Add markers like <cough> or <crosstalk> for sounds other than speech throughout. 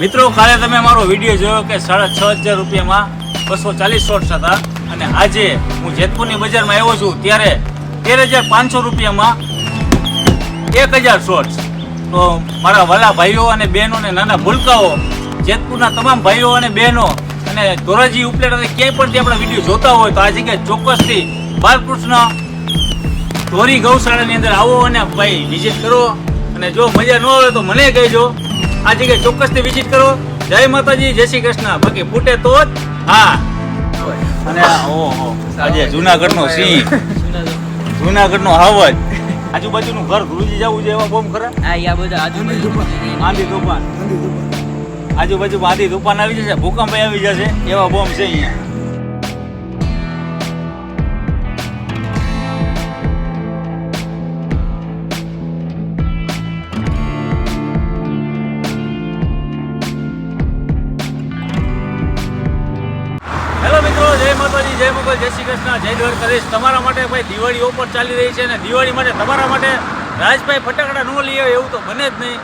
મિત્રો, કાલે તમે મારો વીડિયો જોયો કે સાડા છ હજાર રૂપિયામાં બસો ચાલીસ શોર્ટ્સ હતા. અને આજે હું જેતપુરની બજારમાં આવ્યો છું ત્યારે તેર હજાર પાંચસો રૂપિયામાં એક હજાર શોર્ટ્સ તો મારા વાલા ભાઈઓ અને બહેનો અને નાના ભૂલકાઓ, જેતપુરના તમામ ભાઈઓ અને બહેનો અને ધોરાજી ઉપલેટ અને ક્યાંય પણ તે આપણા વીડિયો જોતા હોય તો આ જગ્યાએ ચોક્કસથી બાલકૃષ્ણ ધોરી ગૌશાળાની અંદર આવો અને ભાઈ વિઝિટ કરો. અને જો મજા ન આવે તો મને કહેજો. આ જગ્યાએ ચોક્કસથી વિઝિટ કરો. જય માતાજી જય શ્રી કૃષ્ણ. બાકી ફૂટે તો જ હા. અને આ ઓહો આજે જુનાગઢનો સિંહ. જુનાગઢનો હાવજ. આજુબાજુનું ઘર ગુરુજી જવું છે એવા બોમ ખરા? આ યા બધા આજુબાજુ. આંધી તોફાન આજુબાજુ આંધી તોફાન આવી જશે ભૂકંપ આવી જશે એવા બોમ્બ છે અહીંયા. માતાજી જય શ્રી કૃષ્ણ, જય દ્વારકાધીશ. તમારા માટે ભાઈ દિવાળી ઓફર ચાલી રહી છે અને દિવાળી માટે તમારા માટે રાજભાઈ ફટાકડા ન લઈ આવે એવું તો બને જ નહીં.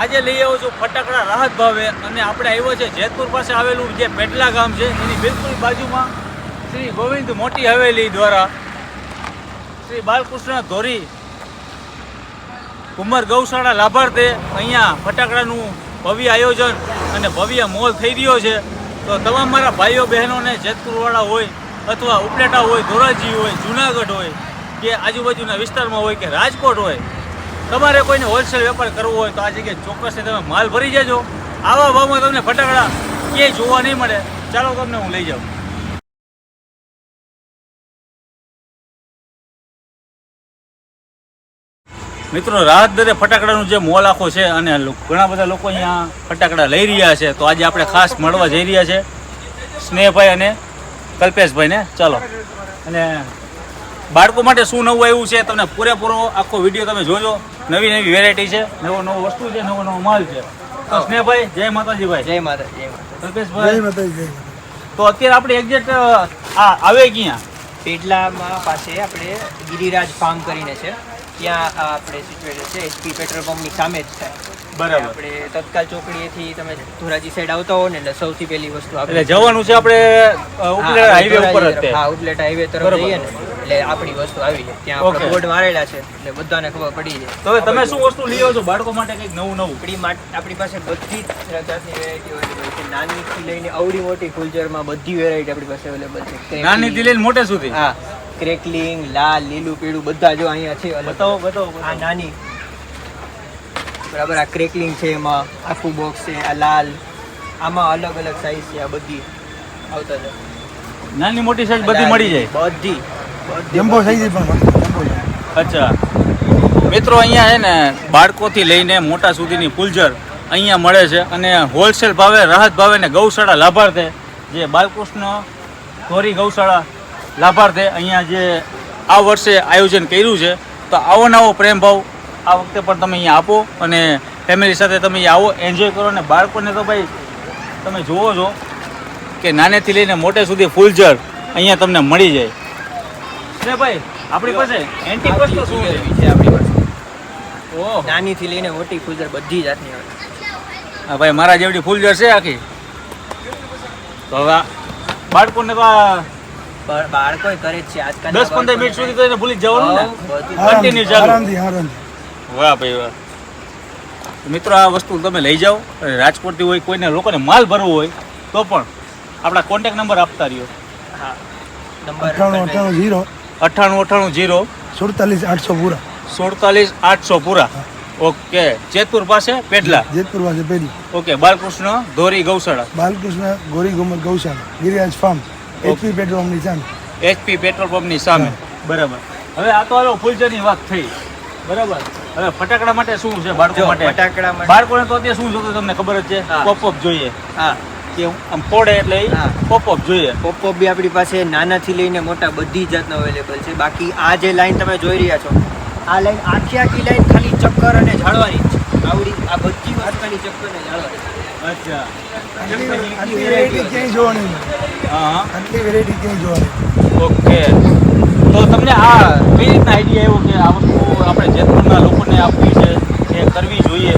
આજે લઈ આવ્યો છું ફટાકડા રાહત ભાવે અને આપણે આવ્યો છે જેતપુર પાસે આવેલું જે પેટલા ગામ છે, એની બિલકુલ બાજુમાં શ્રી ગોવિંદ મોટી હવેલી દ્વારા શ્રી બાલકૃષ્ણ ધોરી કુમર ગૌશાળા લાભાર્થે અહીંયા ફટાકડાનું ભવ્ય આયોજન અને ભવ્ય મોલ થઈ રહ્યો છે. તો તમામ મારા ભાઈઓ બહેનોને જેતપુરવાળા હોય અથવા ઉપલેટા હોય, ધોરાજી હોય, જુનાગઢ હોય કે આજુબાજુના વિસ્તારમાં હોય કે રાજકોટ હોય, તમારે કોઈને હોલસેલ વેપાર કરવો હોય તો આ જગ્યાએ ચોક્કસથી તમે માલ ભરી જજો. આવા ભાવમાં તમને ફટાકડા ક્યાંય જોવા નહીં મળે. ચાલો તમને હું લઈ જાઉં. મિત્રો રાહત દરે ફટાકડાનું જે મોલ આખો છે અને ઘણા બધા લોકો અહીંયા ફટાકડા લઈ રહ્યા છે. તો આજે આપણે ખાસ મળવા જઈ રહ્યા છે સ્નેહભાઈ અને કલ્પેશભાઈને ચાલો. અને બાળકો માટે શું નવું આવ્યું છે તમને પૂરેપૂરો આખો વીડિયો તમે જોજો. નવી નવી વેરાયટી છે નવો નવો વસ્તુ છે નવો નવો માલ છે. તો સ્નેહભાઈ જય માતાજીભાઈ જય માતા જય માતાજી. કલ્પેશભાઈ. તો અત્યારે આપણે એક્ઝેક્ટ આ આવે ક્યાં? પેટલામાં પાસે આપણે ગિરિરાજ ફાર્મ કરીને છે. ત્યાં આપણે સિચ્યુએટેડ છે. એચપી પેટ્રોલ પંપની સામે જ છે બરાબર. આપણે તત્કાલ ચોકડીએથી તમે ધોરાજી સાઈડ આવતા હો ને એટલે સૌથી પહેલી વસ્તુ એટલે જવાનું છે આપણે અ, હાઈવે ઉપર જ હા ઉપલેટ હાઈવે તરફ જઈએ ને એટલે આપણી વસ્તુ આવી જાય ત્યાં આપણે બોર્ડ મારેલા છે એટલે બધાને ખબર પડી જાય. તો તમે શું વસ્તુ લઈ છો? બાળકો માટે કંઈક નવું નવું? આપણી આપણી પાસે બધી જ વેરાયટી અવેલેબલ છે. નાનીથી લઈને અવડી મોટી ફૂલઝરમાં બધી વેરાયટી આપણી પાસે અવેલેબલ છે. નાની લઈને મોટે સુધી? હા. ક્રેકલિંગ લાલ લીલું પીળું બધા જો અહીંયા છે. બતાવો બતાવો. આ નાની બરાબર? આ ક્રેકલિંગ છે એમાં આખું બોક્સ છે આ લાલ. આમાં અલગ અલગ સાઈઝ છે આ બધી. આવતા છે નાની મોટી સાઈઝ બધી મળી જાય? બધી. જમ્બો સાઈઝ પણ. અચ્છા. મિત્રો અહીંયા છે ને બાળકોથી લઈને મોટા સુધીની ફૂલઝર અહીંયા મળે છે અને હોલસેલ ભાવે રાહત ભાવે ને ગૌશાળા લાભાર્થે જે બાલકૃષ્ણ ધોરી ગૌશાળા લાભાર્થે અહીંયા જે આ વર્ષે આયોજન કર્યું છે તો આવો નવો પ્રેમ ભાવ આ વખતે પણ તમે અહીંયા આપો અને ફેમિલી સાથે તમે અહીંયા આવો એન્જોય કરો અને બાળકોને તો ભાઈ તમે જુઓ છો કે નાનેથી લઈને મોટે સુધી ફૂલઝર અહીંયા તમને મળી જાય. ને ભાઈ આપણી પાસે એન્ટિક વસ્તુ શું છે? આપણી પાસે. ઓહ. નાનીથી લઈને મોટી ફૂલઝર બધી જાતની હા ભાઈ મારા જેવડી ફૂલઝર છે આખી. તો હવે બાળકોને તો બાળકો કરે જ છે આજકાલ દસ પંદર મિનિટ સુધી તો એને ભૂલી જવાનું ને. આરામથી, Continue ચાલુ. વાહ ભાઈ વાહ. મિત્રો આ વસ્તુ તમે લઈ જાઓ. અને રાજકોટથી હોય કોઈને લોકોને માલ ભરવો હોય તો પણ આપણા કોન્ટેક નંબર આપતા રહ્યો. હા. અઠ્ઠાણું નંબર અઠ્ઠાણું જીરો અઠ્ઠાણું અઠ્ઠાણું જીરો સુડતાલીસ આઠસો પૂરા. સુડતાલીસ આઠસો પૂરા. ઓકે. જેતપુર પાસે પેટલા જેતપુર પાસે પેલી ઓકે. બાલકૃષ્ણ ધોરી ગૌશાળા. બાલકૃષ્ણ ગોરી ગોમત ગૌશાળા. ગિરિરાજ ફાર્મ એચપી પેટ્રોલ પંપની સામે. એચપી પેટ્રોલ પંપની સામે. બરાબર. હવે આ તો હાલો ફૂલચરની વાત થઈ. બરાબર. હવે ફટાકડા માટે શું છે બાળકો માટે? ફટાકડા માટે બાળકોને તો અત્યારે શું જોતું તમને ખબર જ છે? પોપ અપ જોઈએ. હા. કે આમ ફોડે એટલે પોપ પોપઅપ જોઈએ. પોપઅપ બી આપણી પાસે નાનાથી લઈને મોટા બધી જાતના અવેલેબલ છે. બાકી આ જે લાઈન તમે જોઈ રહ્યા છો આ લાઈન આખી આખી લાઈન ખાલી ચક્કર અને ઝાડવાની છે. આવડી આ બધી વસ્તુની ચક્કર અને ઝાડવાની અચ્છા. આટલી વેરાયટી ક્યાંય જોવાની હા હા. આટલી વેરાયટી ક્યાંય જોવાની ઓકે તો તમને આ કઈ રીતના આઈડિયા આવ્યો કે આ વસ્તુ આપણે જેતપુરના લોકોને આપવી છે જે કરવી જોઈએ.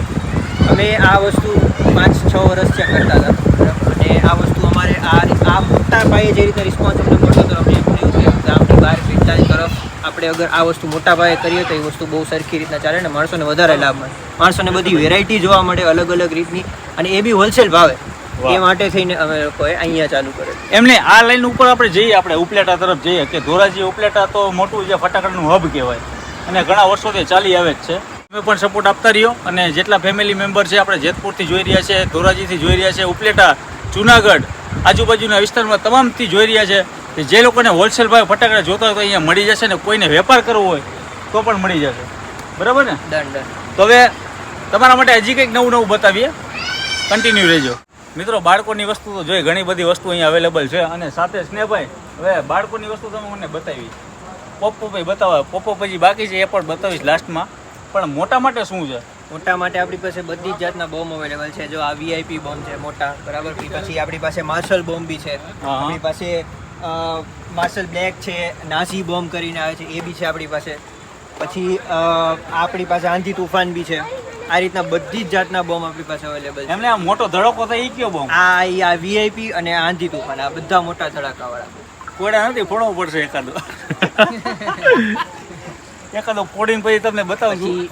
અમે આ વસ્તુ પાંચ છ વર્ષ છે કરતા હતા. અને આ વસ્તુ અમારે આ આ મોટા પાયે જે રીતે રિસ્પોન્સ અમને મળતો હતો અમને એમ થયું કે ગામની બહાર પિસ્તાલીસ તરફ આપણે અગર આ વસ્તુ મોટા પાયે કરીએ તો એ વસ્તુ બહુ સરખી રીતના ચાલે ને માણસોને વધારે લાભ મળે. માણસોને બધી વેરાયટી જોવા મળે અલગ અલગ રીતની અને એ બી હોલસેલ ભાવે. એ માટે થઈને અમે લોકોએ અહીંયા ચાલુ કરે એમને આ લાઈન ઉપર આપણે જઈએ આપણે ઉપલેટા તરફ જઈએ. કે ધોરાજી ઉપલેટા તો મોટું જે ફટાકડાનું હબ કહેવાય. અને ઘણા વર્ષોથી ચાલી આવે જ છે. તમે પણ સપોર્ટ આપતા રહ્યો અને જેટલા ફેમિલી મેમ્બર છે આપણે જેતપુરથી જોઈ રહ્યા છે ધોરાજીથી જોઈ રહ્યા છે ઉપલેટા જુનાગઢ આજુબાજુના વિસ્તારમાં તમામથી જોઈ રહ્યા છે કે જે લોકોને હોલસેલ ભાવે ફટાકડા જોતા હોય તો અહીંયા મળી જશે ને કોઈને વેપાર કરવો હોય તો પણ મળી જશે. બરાબર ને? તો હવે તમારા માટે હજી કંઈક નવું નવું બતાવીએ. કન્ટિન્યુ રહેજો. મિત્રો બાળકોની વસ્તુ તો જોઈ ઘણી બધી વસ્તુ અહીંયા અવેલેબલ છે અને સાથે સ્નેહભાઈ હવે બાળકોની વસ્તુ તમે મને બતાવી. પોપો ભાઈ બતાવો. પોપો પછી બાકી છે એ પણ બતાવીશ લાસ્ટમાં પણ મોટા માટે શું છે? મોટા માટે આપણી પાસે બધી જ જાતના બોમ્બ અવેલેબલ છે. જો આ વીઆઈપી બોમ્બ છે મોટા બરાબર? પછી આપણી પાસે માર્શલ બોમ્બ બી છે. આપણી પાસે માર્શલ બ્લેક છે નાસી બોમ્બ કરીને આવે છે એ બી છે આપણી પાસે. પછી આપણી પાસે આંધી તુફાન બી છે. આ રીતના બધી જ જાતના બોમ્બ આપણી પાસે અવેલેબલ છે. એમને આ મોટો ધડકો થાય એ કયો બોમ્બ? આ આ વીઆઈપી અને આંધી તુફાન આ બધા મોટા ધડાકાવાળા. કોડા નથી ફોડવો પડશે એકાદો. <laughs> એકાદો ફોડીને પછી તમને બતાવું છું.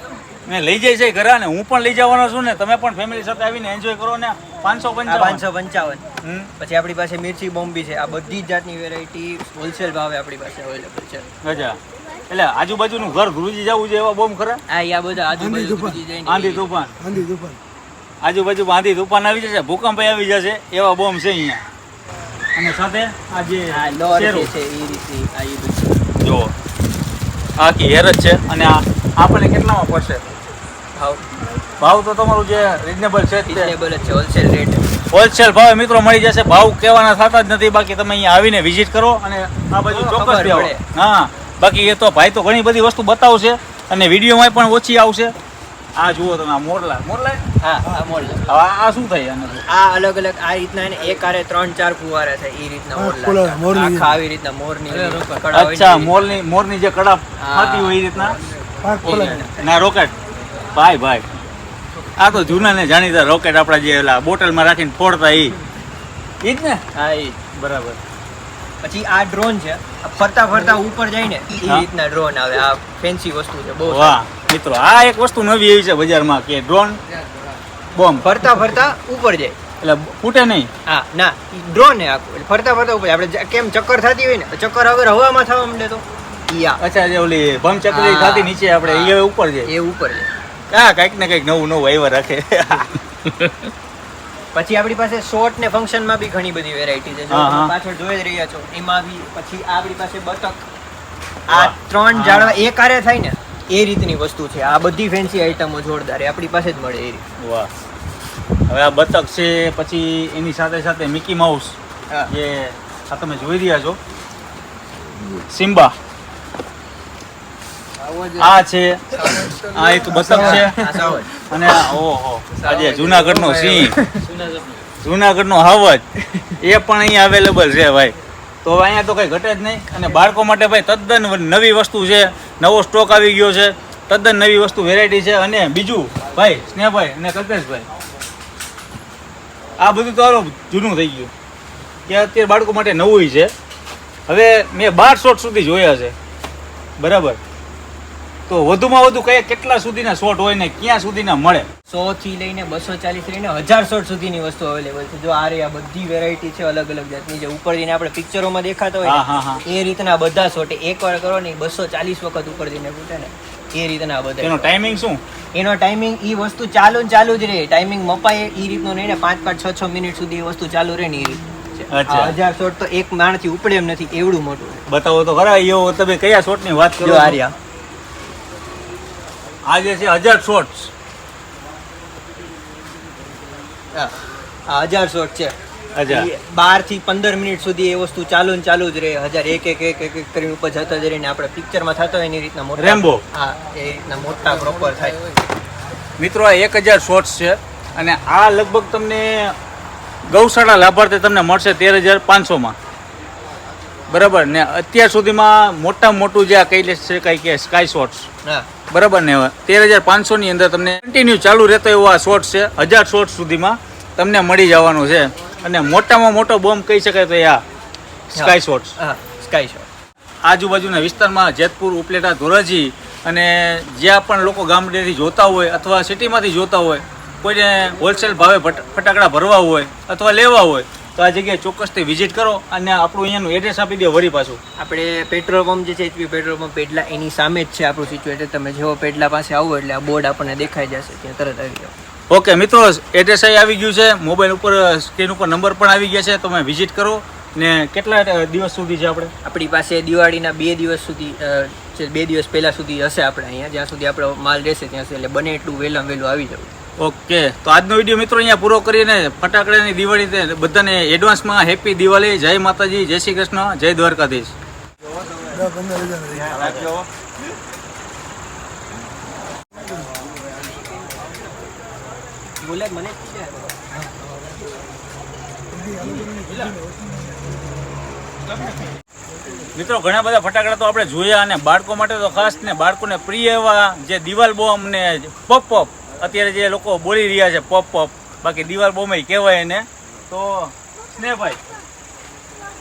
મેં લઈ જાય છે ઘરે ને હું પણ લઈ જવાનો છું ને તમે પણ ફેમિલી સાથે આવીને એન્જોય કરો ને પાંચસો પંચાવન. પાંચસો પંચાવન. પછી આપણી પાસે મિર્ચી બોમ્બ બી છે. આ બધી જ જાતની વેરાયટી હોલસેલ ભાવે આપણી પાસે અવેલેબલ છે. ગજા એટલે આજુબાજુનું ઘર ગુરુજી જવું છે એવા બોમ્બ ખરા? હા આ બધા આજુબાજુ તુફાન. આંધી તુફાન. આંધી તુફાન. આજુબાજુ આંધી તુફાન આવી જશે ભૂકંપ આવી જશે એવા બોમ્બ છે અહીંયા. અને સાથે આ જે. જે છે એ રીતે આ ઈ બધું. જો આ આખી હેર જ છે અને આ આપણને કેટલામાં પડશે? ભાવ. ભાવ તો તમારું જે રિઝનેબલ છે રિઝનેબલ છે હોલસેલ રેટ હોલસેલ ભાવે મિત્રો મળી જશે. ભાવ કહેવાના થતા જ નથી. બાકી તમે અહીંયા આવીને વિઝિટ કરો અને આ બાજુ ચોક્કસ હા. બાકી એ તો ભાઈ તો ઘણી બધી વસ્તુ બતાવશે અને વિડીયોમાં પણ ઓછી આવશે. આ જુઓ તમે આ મોરલા. મોરલા? હા આ મોરલા. હવે આ શું થાય આને આ અલગ અલગ આ રીતના એને એક આરે ત્રણ ચાર ફુવારા છે એ રીતના મોરલા. આખા આવી રીતના મોરની કડા હોય અચ્છા મોરની મોરની જે કડા હા. હોય એ રીતના. ના રોકેટ. ભાઈ ભાઈ. આ તો જૂના ને જાણીતા રોકેટ આપણા જે ઓલા બોટલમાં રાખીને ફોડતા એ ઈ જ ને? હા એ બરાબર. પછી આ ડ્રોન છે ફરતા ફરતા ઉપર જાય ને એ રીતના ડ્રોન આવે. આ ફેન્સી વસ્તુ છે બહુ. વાહ. મિત્રો આ એક વસ્તુ નવી એવી છે બજારમાં કે ડ્રોન બોમ્બ ફરતા ફરતા ઉપર જાય. એટલે ફૂટે નહીં. હા ના ડ્રોન ને આખું. ફરતા ફરતા ઉપર આપણે કેમ ચક્કર થતી હોય ને ચક્કર અગર હવામાં થવા માંડે તો. અચ્છા જે ઓલી ભમ ચકરી થતી નીચે આપણે એ ઉપર જાય. એ ઉપર જાય. હા કંઈક ને કંઈક નવું નવું આવ્યા રાખે. <laughs> પછી આપણી પાસે શોર્ટ ને ફંક્શનમાં બી ઘણી બધી વેરાયટી છે. જો. પાછળ જોઈ જ રહ્યા છો એમાં બી પછી આપણી પાસે બતક. આ ત્રણ ઝાડવા એક આરે થાય ને એ રીતની વસ્તુ છે. આ બધી ફેન્સી આઈટમો જોરદાર આપણી પાસે જ મળે એ રીત. વાહ. હવે આ બતક છે પછી એની સાથે સાથે મિકી માઉસ જે આ તમે જોઈ રહ્યા છો. સિમ્બા આ છે આ એક બતક છે. અને ઓહો આ જે જુનાગઢનો સિંહ. જુનાગઢનો. હાવજ. એ પણ અહીંયા અવેલેબલ છે ભાઈ. તો અહીંયા તો કંઈ ઘટે જ નહીં. અને બાળકો માટે ભાઈ તદ્દન નવી વસ્તુ છે. નવો સ્ટોક આવી ગયો છે. તદ્દન નવી વસ્તુ વેરાયટી છે અને બીજું ભાઈ, સ્નેહભાઈ અને કલ્પેશભાઈ. આ બધું તો જૂનું થઈ ગયું. કે અત્યારે બાળકો માટે નવું છે. હવે મેં બાર શોટ સુધી જોયા છે. બરાબર. તો વધુમાં વધુ કયા કેટલા સુધીના શોટ હોય ને ક્યાં સુધીના મળે? સો થી લઈને બસો ચાલીસ લઈને હજાર શોટ સુધીની વસ્તુ અવેલેબલ છે. જો આ રહી આ બધી વેરાયટી છે અલગ અલગ જાતની. જે ઉપર જઈને આપણે પિક્ચરોમાં દેખાતા હોય એ રીતના બધા શોટ એક વાર કરો ને બસો ચાલીસ વખત ઉપર જઈને ફૂટે ને એ રીતના બધા એનો ટાઈમિંગ શું? એનો ટાઈમિંગ એ વસ્તુ ચાલુ ચાલુ જ રહે ટાઈમિંગ મપાય એ રીતનો નહીં ને પાંચ પાંચ છ છ મિનિટ સુધી એ વસ્તુ ચાલુ રહે ને એ. આ હજાર શોટ તો એક માણસથી ઉપડે એમ નથી એવડું મોટું. બતાવો તો ખરા એવો તમે કયા શોટની વાત કરો આર્યા. આ જે છે હજાર શોર્ટ્સ હજાર શોર્ટ છે. બારથી પંદર મિનિટ સુધી એ વસ્તુ ચાલુ ને ચાલુ જ રહે. હજાર એક એક એક એક કરીને ઉપર જતા જ રહીને આપણે પિક્ચરમાં થતા હોય એની રીતના મોટા રેમ્બો હા એ રીતના મોટા પ્રોપર થાય. મિત્રો આ એક હજાર શોર્ટ્સ છે અને આ લગભગ તમને ગૌશાળા લાભાર્થી તમને મળશે તેર હજાર પાંચસોમાં. બરાબર? ને અત્યાર સુધીમાં મોટા મોટું જે આ કહી છે કઈ કે સ્કાય શોર્ટ્સ હા. બરાબર ને તેર હજાર પાંચસોની અંદર તમને કન્ટિન્યુ ચાલુ રહેતો એવો આ શોર્ટ છે. હજાર શોર્ટ સુધીમાં તમને મળી જવાનું છે. અને મોટામાં મોટો બોમ્બ કહી શકાય તો એ આ સ્કાય શોટ્સ હા સ્કાય શોટ આજુબાજુના વિસ્તારમાં જેતપુર ઉપલેટા ધોરાજી અને જ્યાં પણ લોકો ગામડેથી જોતા હોય અથવા સિટીમાંથી જોતા હોય કોઈને હોલસેલ ભાવે ફટાકડા ભરવા હોય અથવા લેવા હોય તો આ જગ્યાએ ચોક્કસથી વિઝિટ કરો અને આપણું અહીંયાનું એડ્રેસ આપી દે વળી પાછું. આપણે પેટ્રોલ પંપ જે છે એચપી પેટ્રોલ પંપ પેટલા એની સામે જ છે આપણું સિચ્યુએટેડ તમે જેવો પેટલા પાસે આવો એટલે આ બોર્ડ આપણને દેખાઈ જશે ત્યાં તરત આવી જાઓ. ઓકે મિત્રો એડ્રેસ અહીં આવી ગયું છે. મોબાઈલ ઉપર સ્ક્રીન ઉપર નંબર પણ આવી ગયા છે. તમે વિઝિટ કરો. ને કેટલા દિવસ સુધી છે આપણે? આપણી પાસે દિવાળીના બે દિવસ સુધી બે દિવસ પહેલા સુધી હશે આપણે અહીંયા. જ્યાં સુધી આપણો માલ રહેશે ત્યાં સુધી. એટલે બને એટલું વહેલામાં વહેલું આવી જવું. ઓકે. તો આજનો વીડિયો મિત્રો અહીંયા પૂરો કરીને ફટાકડાની દિવાળી બધાને એડવાન્સમાં હેપી દિવાળી. જય માતાજી, જય શ્રી કૃષ્ણ, જય દ્વારકાધીશ. દસ પંદર હજાર થઈ ગયા. બોલે મને મિત્રો, ઘણા બધા ફટાકડા તો આપણે જોયા અને બાળકો માટે તો ખાસ ને બાળકોને પ્રિય એવા જે દિવાલ બોમ્બ ને પોપ પોપ અત્યારે જે લોકો બોલી રહ્યા છે પોપ પોપ બાકી દિવાલ બોમ્બ કહેવાય એને. તો સ્નેહભાઈ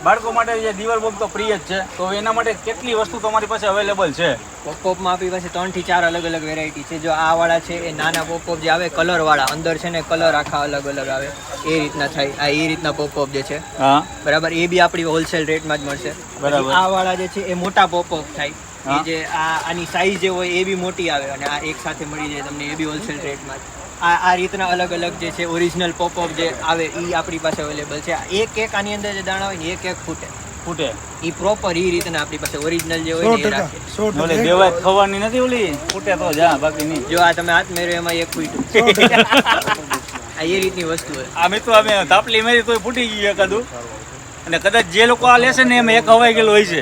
બાળકો માટે જે દિવાલ બોમ્બ તો પ્રિય જ છે. તો એના માટે કેટલી વસ્તુ તમારી પાસે અવેલેબલ છે? પોપઅપમાં આપણી પાસે ત્રણથી ચાર અલગ અલગ વેરાયટી છે. જો આ વાળા છે એ નાના પોપઅપ જે આવે કલર વાળા અંદર છે ને કલર આખા અલગ અલગ આવે. એ રીતના થાય. આ એ રીતના પોપઅપ જે છે. હા. બરાબર? એ બી આપણી હોલસેલ રેટમાં જ મળશે. બરાબર. આ વાળા જે છે એ મોટા પોપ પોપ થાય. એ જે આ આની સાઈઝ જે હોય એ બી મોટી આવે અને આ એક સાથે મળી જાય તમને એ બી હોલસેલ રેટમાં આ આ રીતના અલગ અલગ જે છે ઓરિજિનલ પોપઅપ જે આવે એ આપણી પાસે અવેલેબલ છે. એક એક આની અંદર જે દાણા હોય એક એક ફૂટે. ફૂટે? એ પ્રોપર એ રીતના આપણી પાસે ઓરિજિનલ જે હોય એ રાખે. દેવાય ખવાની નથી ઓલી. ફૂટે તો જા બાકી નહીં. જો આ તમે હાથ મેળવ્યો એમાં એક ફૂટ આ એ રીતની વસ્તુ હોય. આ મિત્રો અમે તાપલી મેરી તોય ફૂટી ગઈ એકાદું અને કદાચ જે લોકો આ લેશે ને એમ એક હવાઈ ગયેલો હોય છે.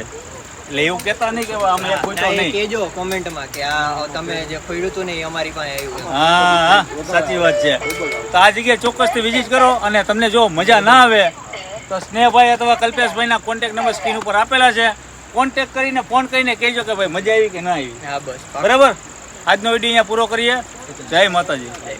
એટલે એવું કહેતા નહીં કે અમે એ નહીં. કહેજો કોમેન્ટમાં કે આ તમે જે ખોઈડું હતું ને એ અમારી પાસે આવ્યું હા હા સાચી વાત છે. તો આ જગ્યાએ ચોક્કસથી વિઝિટ કરો અને તમને જો મજા ના આવે તો સ્નેહભાઈ અથવા કલ્પેશભાઈના કોન્ટેક નંબર સ્ક્રીન ઉપર આપેલા છે. કોન્ટેક કરીને ફોન કરીને કહેજો કે ભાઈ મજા આવી કે ના આવી. હા બસ બરાબર? આજનો વીડિયો અહીંયા પૂરો કરીએ. જય માતાજી. જય.